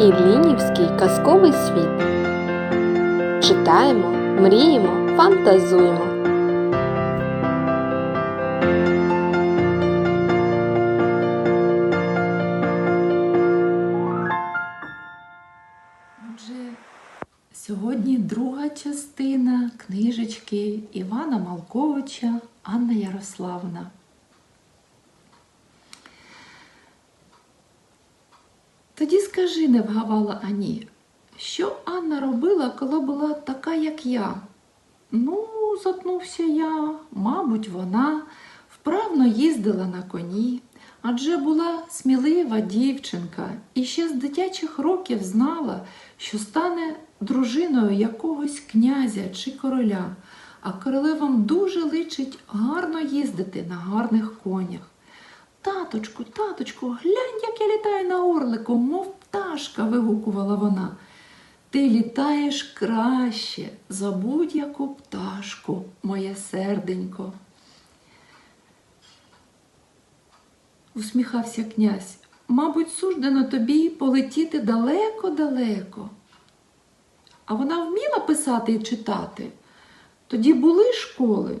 Іллінівський казковий світ. Читаємо, мріємо, фантазуємо. Отже, сьогодні друга частина книжечки Івана Малковича Анна Ярославна. Тоді скажи, не вгавала Ані, що Анна робила, коли була така, як я? Ну, затнувся я, мабуть, вона вправно їздила на коні, адже була смілива дівчинка і ще з дитячих років знала, що стане дружиною якогось князя чи короля, а королевам дуже личить гарно їздити на гарних конях. Таточку, таточку, глянь, як я літаю на орлику, мов пташка, вигукувала вона. Ти літаєш краще за будь-яку пташку, моє серденько. Усміхався князь. Мабуть, суждено тобі полетіти далеко-далеко. А вона вміла писати і читати. Тоді були школи.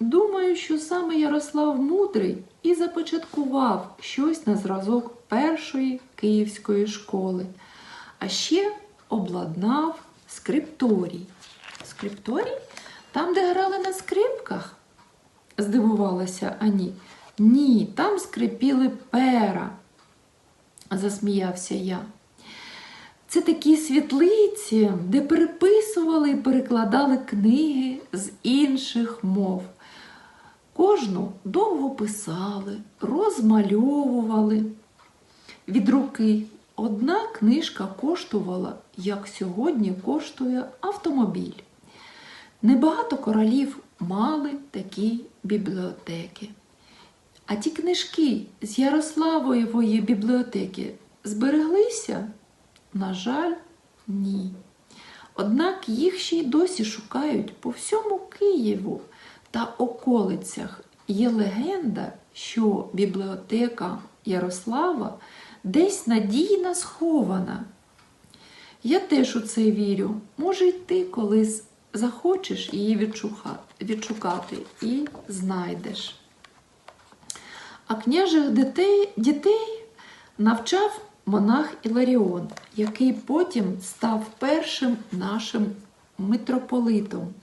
Думаю, що саме Ярослав Мудрий і започаткував щось на зразок першої київської школи, а ще обладнав скрипторій. Скрипторій? Там, де грали на скрипках? здивувалася Ані. Ні, там скрипіли пера, засміявся я. Це такі світлиці, де переписували і перекладали книги з інших мов. Кожну довго писали, розмальовували від руки. Одна книжка коштувала, як сьогодні коштує автомобіль. Небагато королів мали такі бібліотеки. А ті книжки з Ярославової бібліотеки збереглися? На жаль, ні. Однак їх ще й досі шукають по всьому Києву та околицях. Є легенда, що бібліотека Ярослава десь надійно схована. Я теж у це вірю. Може, й ти колись захочеш її відшукати і знайдеш. А княжих дітей, дітей навчав монах Іларіон, який потім став першим нашим митрополитом.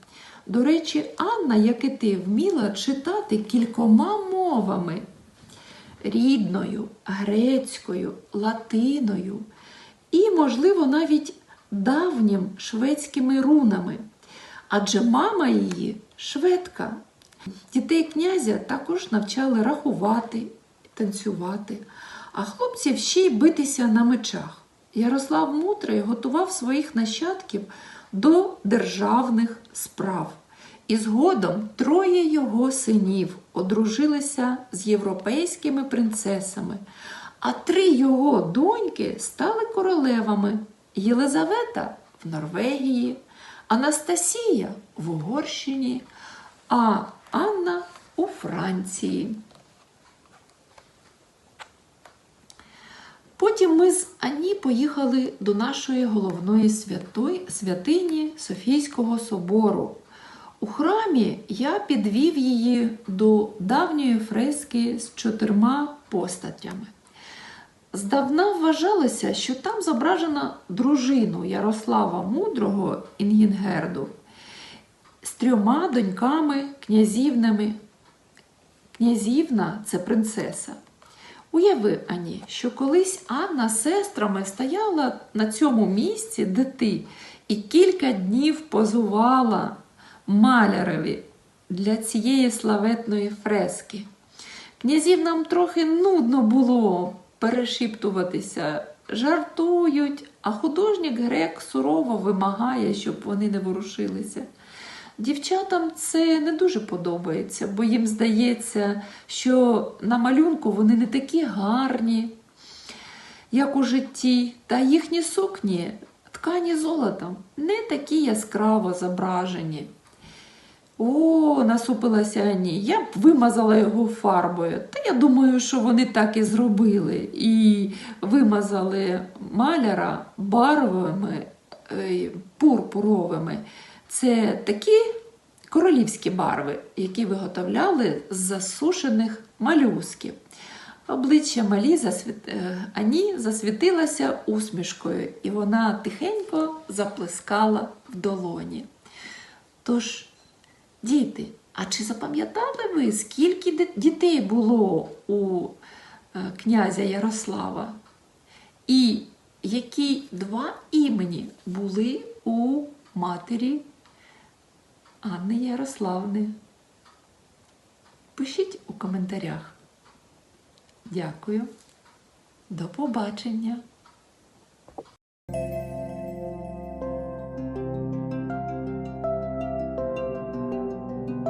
До речі, Анна, як і ти, вміла читати кількома мовами рідною, грецькою, латиною і, можливо, навіть давнім шведськими рунами. Адже мама її шведка. Дітей князя також навчали рахувати, танцювати, а хлопців ще й битися на мечах. Ярослав Мудрий готував своїх нащадків до державних справ. І згодом троє його синів одружилися з європейськими принцесами, а три його доньки стали королевами Єлизавета в Норвегії, Анастасія в Угорщині, а Анна у Франції. Потім ми з Ані поїхали до нашої головної святої, святині Софійського собору. У храмі я підвів її до давньої фрески з чотирма постатями. Здавна вважалося, що там зображено дружину Ярослава Мудрого Інгінгерду з трьома доньками князівнами. Князівна це принцеса. Уяви, Ані, що колись Анна з сестрами стояла на цьому місці, де ти, і кілька днів позувала малярові для цієї славетної фрески. Князівнам трохи нудно було перешіптуватися, жартують, а художник грек сурово вимагає, щоб вони не ворушилися. Дівчатам це не дуже подобається, бо їм здається, що на малюнку вони не такі гарні, як у житті, та їхні сукні, ткані золотом, не такі яскраво зображені. О, насупилася Ані, я б вимазала його фарбою. Та я думаю, що вони так і зробили. І вимазали маляра барвами е, пурпуровими. Це такі королівські барви, які виготовляли з засушених малюсків. Обличчя Малі засвіт... е, Ані засвітилося усмішкою, і вона тихенько заплескала в долоні. Тож, діти, а чи запам'ятали ви, скільки дітей було у е, князя Ярослава? І які два імені були у матері Анни Ярославни? Пишіть у коментарях. Дякую. До побачення!